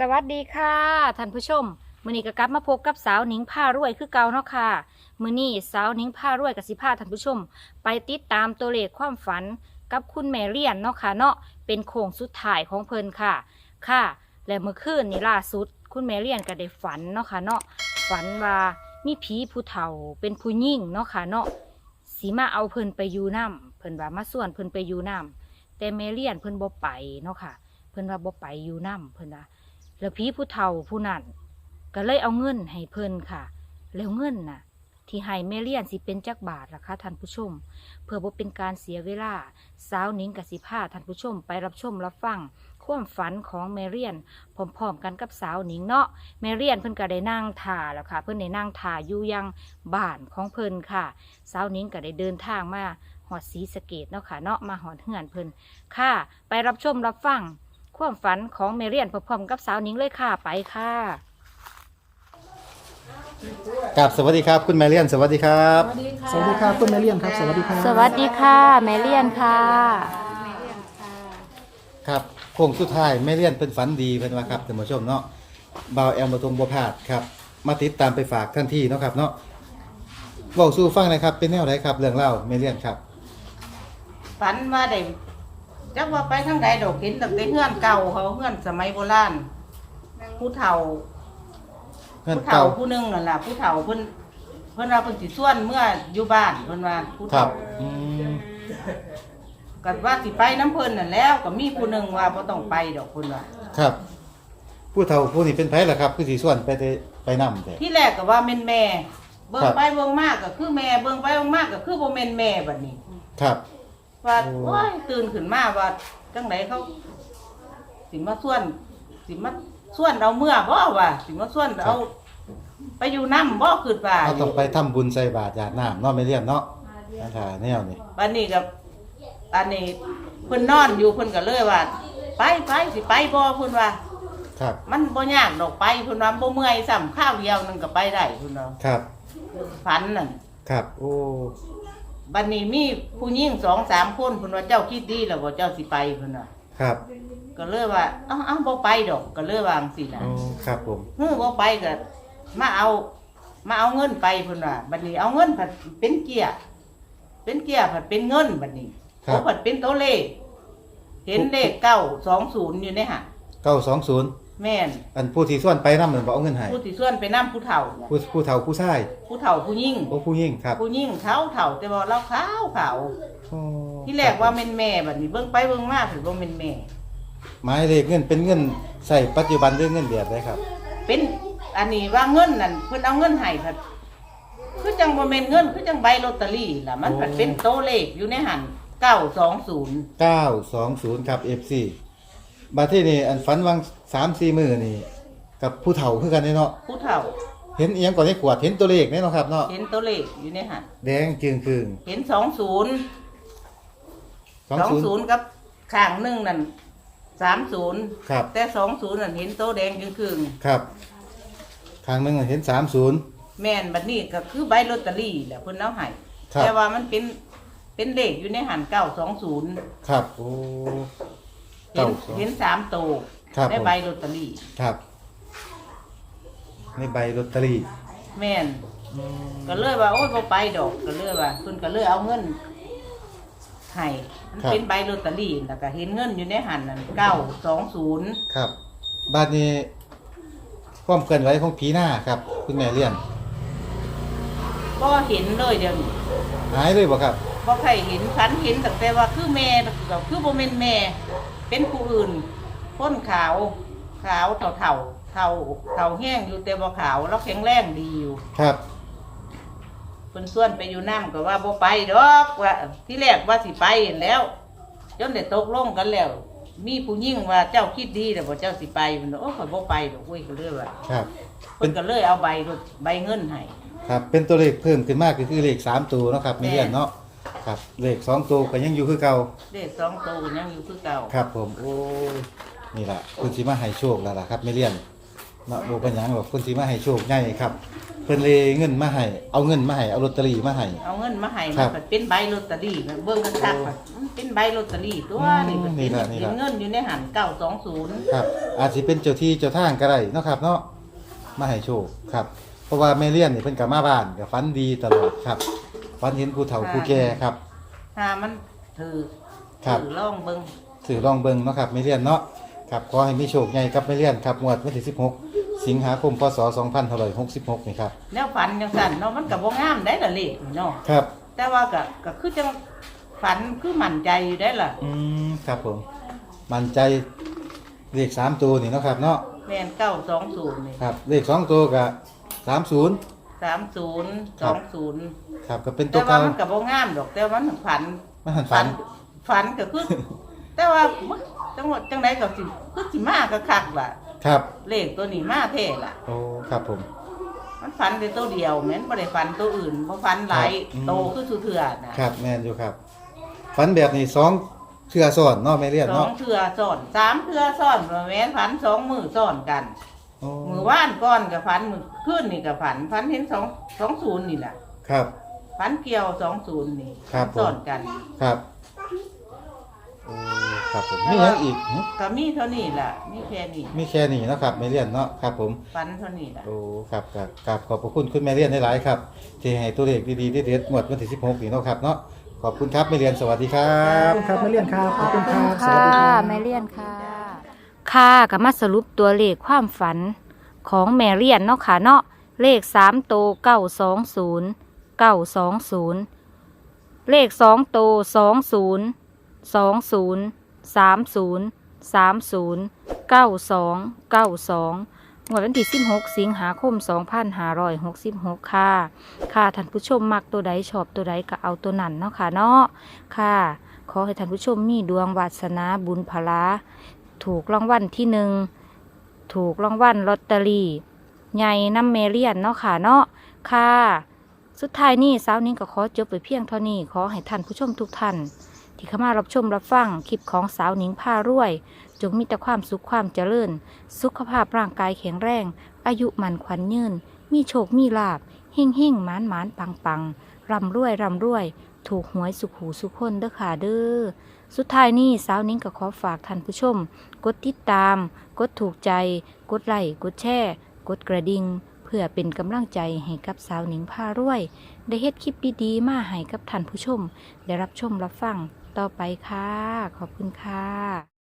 สวัสดีค่ะท่านผู้ชมมือนี้ก็กลับมาพบกับสาวหนิงผ้ารวยคือเก่าเนาะค่ะมือนี้สาวหนิงผ้ารวยกับสิพาท่านผู้ชม ไปติดตามตัวเลขความฝันกับคุณแม่เลียนเนาะค่ะเนาะเป็นโค้งสุดท้ายของเพิ่นค่ะ ค่ะ และเมื่อคืนนี้ล่าสุด คุณแม่เลียนก็ได้ฝันเนาะค่ะเนาะฝันว่ามีผีผู้เฒ่าเป็นผู้หญิงเนาะค่ะเนาะสีมาเอาเพิ่นไปอยู่น้ำเพิ่นว่ามาส่วนเพิ่นไปอยู่น้ำแต่แม่เลียนเพิ่นบ่ไปเนาะค่ะ เพิ่นว่าบ่ไปอยู่น้ำเพิ่นว่า แล้วผีผู้เฒ่าผู้นั้นก็เลยเอาเงินให้เพิ่นค่ะ แล้วเงินน่ะ ที่ให้แม่เลี้ยนสิเป็นจักบาทล่ะคะท่านผู้ชม เพื่อบ่เป็นการเสียเวลา สาวนิงกับสิพาท่านผู้ชมไปรับชมรับฟังความฝันของแม่เรียนพร้อมๆกันกับสาวหนิงเนาะแม่เรียนเพิ่นก็ได้นั่งท่าแล้วค่ะ เพิ่นได้นั่งท่าอยู่ยังบ้านของเพิ่นค่ะ สาวหนิงก็ได้เดินทางมาหอดศรีสะเกดเนาะค่ะเนาะมาหอดเฮือนเพิ่นค่ะ ไปรับชมรับฟัง ความฝันของเมเรียนพร้อมๆกับสาวหนิงเลยค่ะไปค่ะกับสวัสดีครับคุณแมเลียน สวัสดีครับ สวัสดีครับคุณแมเลียนครับ สวัสดีครับสวัสดีค่ะแมเรียนค่ะครับโค้งสุดท้ายแม่เลียนเป็นฝันดีเป็นว่าครับท่านผู้ชมเนาะบ่าวแอมบะทงบัวพลาดครับ มาติดตามไปฝากท่านที่เนาะครับเนาะบอกสู่ฟังหนะครับเป็นแนวไหนครับ เรื่องเล่าแม่เลียนครับฝันว่าได้ จักว่าไปทางใดดอกเห็นตั้งแต่เฮือนเก่าเขาเฮือนสมัยโบราณผู้เฒ่าเงินผู้เก่า เฒ่าผู้หนึงนั่นล่ะผู้เฒ่าเพิ่นเพิ่นว่าเพิ่นสิส่วนเมื่ออยู่บ้านเพิ่นว่าผู้ครัเฒ่าบอืมก็ว่าสิไปน้ำเพิ่นนั่นแล้วก็มีผู้หนึงว่าบ่ต้องไปดอกเพิ่นว่า ครับ ผู้เฒ่าผู้นี้เป็นไผล่ะครับ คือสีส่วนไปแต่ไปนำแต่ ที่แรกก็ว่าแม่นแม่ เบิ่ครังบไปเบิ่งมากก็คือแม่ เบิ่งไปเบิ่งมากก็คือบ่แม่นแม่บัดนี้ ครับ ว่าโอ้โอ้ยตื่นขึ้นมาว่าจังไดเขา สิมาส่วน สิมาส่วนเอาเมื่อบ่ว่าสิมาส่วนเอาไปอยู่น้ำบ่คือว่าเราต้องไปทำบุญใส่บาตรหยาดน้ำเนาะแม่เลียนเนาะนั่นค่ะแนวนี้บัดนี้กับอันนี้เพิ่นนอนอยู่เพิ่นก็เลยว่า ไปไปสิไปบ่เพิ่นว่า ครับ มันบ่ยากดอกไปเพิ่นว่าบ่เมื่อยซ้ำข้าวเดียวนึงก็ไปได้เพิ่นว่าครับ ฝันนั่นครับ โอ้ บัดนี้มีผู้หญิงสองสามคนเพิ่นว่าเจ้าคิดดีแล้วบ่เจ้าสิไปเพิ่นว่าครับก็เลยว่าเอ้าเอ้าบ่ไปดอกก็เลยวาจั่งสิน่ะโอ้ครับผม เฮ้อบ่ไปก็มาเอา มาเอาเงินไปเพิ่นว่าบัดนี้เอาเงินผัดเป็นเกียร์เป็นเกียร์ผัดเป็นเงินบัดนี้ครับโอ้ผัดเป็นตัวเลข เห็นเลขเก้าสองศูนย์อยู่ในหันเก้าสองศูนย์ แม่นอันผู้ที่ส่วนไปนำเหมือนบอกเอาเงินให้ผู้ที่ส่วนไปนํผู้เฒ่าน่ะผู้ผู้เฒ่าผู้ชายผู้เฒ่าผู้ยิ่งโอ้ผู้ยิ่งครับผู้ยิ่งเขาเฒ่าแต่ว่าเราขาวขาวโอ้ที่แรกว่าแม่นแม่บัดนี้เบิ่งไปเบิ่งมาถือว่าแม่นแม่ หมายเลขเงินเป็นเงินใส่ปัจจุบันหรือเงินแบบได้ครับ เป็นอันนี้ว่าเงินนั่นเพิ่นเอาเงินให้ผัดคือจังบ่แม่นเงินคือจังใบลอตเตอรี่ล่ะมันผัดเป็นโตวเลขอยู่ในหัน920 920ครับ FC บัดที่นี่อันฝันวัง 3 4มื้อนี่ กับผู้เฒ่าคือกันเนาะผู้เฒ่า เห็นเอียงก่อนในขวดเห็นตัวเลขแน่เนาะครับเนาะเห็นตัวเลขอยู่ในหันแดงจึงคืงเห็นสองศูนย์สองศูนย์กับข้างหนึ่งนั่นสามศูนย์ครับ แต่สองศูนย์นั่นเห็นโตแดงจึงคืงครับทางหนึงเห็น30แม่นบัดนี้ก็คือใบลอตเตอรี่แหละเพิ่นเอาให้ครับแต่ว่ามันเป็นเป็นเลขอยู่ในหันเก้าสองศูนย์ครับโอ้เห็น920เห็นสามโตว ครับในผมใบลอตเตอรี่ ครับในใบลอตเตอรี่แม่นก็เลยว่าโอ้ยบ่ไปดอกก็เลยว่าเพิ่นก็เลยเอาเงินให้มันเป็นใบลอตเตอรี่แล้วก็เห็นเงินอยู่ในหันนั่นเก้าสองศูนย์ครับบ้านนี้ความเคลื่อนไหวของผีหน้าครับ คุณแม่เลี้ยนก็เห็นเลยเดี๋ยวนี้หายเลยบ่ครับ บ่ใครเห็นพันเห็นตั้งแต่ว่าคือแม่ก็คือบ่แม่นแม่ เป็นผู้อื่น พ้นขาว ขาวเฒ่าเฒ่าเฒ่าเฒ่าแห้งอยู่แต่บ่ขาวแล้วแข็งแรงดีอยู่ครับ เพิ่นส่วนไปอยู่น้ำก็ว่าบ่ไปดอกว่าที่แรกว่าสิไปนั่นแล้วจนได้ตกลงกันแล้ว มีผู้หญิงว่าเจ้าคิดดีแต่บ่เจ้าสิไปเพิ่นว่าโอ้ข่อยบ่ไปดอกเว้ยก็เลยว่าครับ เพิ่นก็เลยเอาใบรถใบเงินให้ ครับ เป็นตัวเลขเพิ่มขึ้นมากก็คือเลขสามตัวเนาะครับแม่ไม่เลี่ยนเนาะ ครับ เลขสองตัวก็ยังอยู่คือเก่า เลขสองตัวก็ยังอยู่คือเก่า ครับผม โอ้ นี่ล่ะคุณสิมาให้โชคแล้วล่ะครับไม่เลี่ยนเนาะบ่เป็นหยังหรอกเพิ่นสิมาให้โชคใหญ่ครับเพิ่นเลยเงินมาให้เอาเงินมาให้เอาลอตเตอรี่มาให้ เอาเงินมาให้ครัมันบก็เป็นใบลอตเตอรี่เบิ่งกันคักๆมันเป็นใบลอตเตอรี่ตัวอืมนี่ก็นี่เป็นล่ะนี่เป็ล่ะ นเงินอยู่ในหัน920ครับ อาจสิเป็นเจ้าที่เจ้าทางก็ได้เนาะครับ เนาะมาให้โชคครับ เพราะว่าแม่เลี้ยนนี่เพิ่นก็มาบ้านก็ฝันดีตลอดครับฝันเห็นผู้เฒ่าผู้แก่ครับ ถ้ามันถือครับ ถือลองเบิ่ง สื่อลองเบิ่งเนาะครับแม่เลี้ยนเนาะ ครับขอให้มีโชคใหญ่ครับแม่เลี้ยนครับงวดวันที่16 สิงหาคมพศ2566นี่ครับแนวฝันจังซั่นเนาะมันก็บ่งามได้ล่ะเลขนี่เนาะครับ แต่ว่าก็ก็คือจังฝันคือมั่นใจอยู่ได้ล่ะอืมครับผม มั่นใจเลขสามตัวนี่เนาะครับเนาะแม่นเก้าสองศูนย์นี่ครับเลขสองตัวกับสามศูนย์สามศูนย์คสรัอบงศูนย์ครับก็เป็นตัแต่วว่าเก่ามันกับโบงามดอกแต่ว่ามันฝันมันหันฝันฝันก็คือ แต่ว่าจังหวัดจังไดก็สิคือสิมาก็คักล่ะ ครับเลขตัวนี้มาแท้ล่ะ โอ้ครับผม มันฝันแต่ตัวเดียวแม่นบ่ได้ฝันตัวอื่นบ่ฝันหลายครับอืมโตคือสุเถื่อนะครับแม่นอยู่ครับ ฝันแบบนี้สองเทื่อซ้อนเนาะไม่เรียนสอเนาะงเถื่อซ้อนสามเถื่อซ้อนบ่แม่นฝันสองมือซ้อนกัน โอ้มือว่านก่อนกับฝันมือขึ้นนี่กับฝันฝันเห็นสองสองศูนย์นี่แหละครับฝันเกี่ยวสองศูนย์นี่ครับผมซ้อนกัน ครับโอ้ ครับผมมีหยังอีกหึก็มีเท่านี้แหละมีแค่นี้มีแค่นี้เนาะครับไม่เรียนเนาะครับผมฝันเท่านี้แหละโอ้ครับครับครับขอบพระคุณคุณแม่เรียนหลายๆครับที่ให้ตัวเลขดีๆเด็ดๆหมดวันที่16นี่เนาะครับเนาะขอบคุณครับแม่เรียนสวัสดีครับ ขอบคุณครับแม่เลี่ยนครับขอบคุณครับสค่ะวัสดีครับ แม่เลียนค่ะ ค่ะก็มาสรุปตัวเลขความฝันของแม่เลียนเนาะค่ะเนาะเลขสามโตเก้าสองศูนย์เก้าสองศูนย์เลขสองโตสองศูนย์สองศูนย์ สามศูนย์สามศูนย์เก้าสองเก้าสองวันที่สิบหกสิงหาคมสองพันห้าร้อยหกสิบหกค่ะ ค่ะท่านผู้ชมมักตัวใดชอบตัวใดก็เอาตัวนั้นเนาะค่ะเนาะ ค่ะ ขอให้ท่านผู้ชมมีดวงวาสนาบุญพลาถูกรางวัลที่หนึ่ง ถูกรางวัลลอตเตอรี่ใหญ่น้ำเมเลียนเนาะค่ะเนาะ ค่ะ สุดท้ายนี้สาวนิ้งก็ขอจบไปเพียงเท่านี้ ขอให้ท่านผู้ชมทุกท่าน ที่เข้ามารับชมรับฟังคลิปของสาวนิ้งพารวย จงมีแต่ความสุขความเจริญ สุขภาพร่างกายแข็งแรง อายุมันขวัญยืน มีโชคมีลาบเฮ่งเฮ่งหมานหมานปังปังร่ำรวยร่ำรวย ถูกหวยสุขหูสุขคนเด้อค่ะเด้อสุดท้ายนี้สาวนิ้งก็ขอฝากท่านผู้ชม กดติดตาม กดถูกใจ กดไลค์กดแชร์ กดกระดิ่งเพื่อเป็นกำลังใจให้กับสาวหนิงพารวย ได้เฮ็ดคลิปดีๆ มาให้กับท่านผู้ชม ได้รับชมรับฟัง ต่อไปค่ะ ขอบคุณค่ะ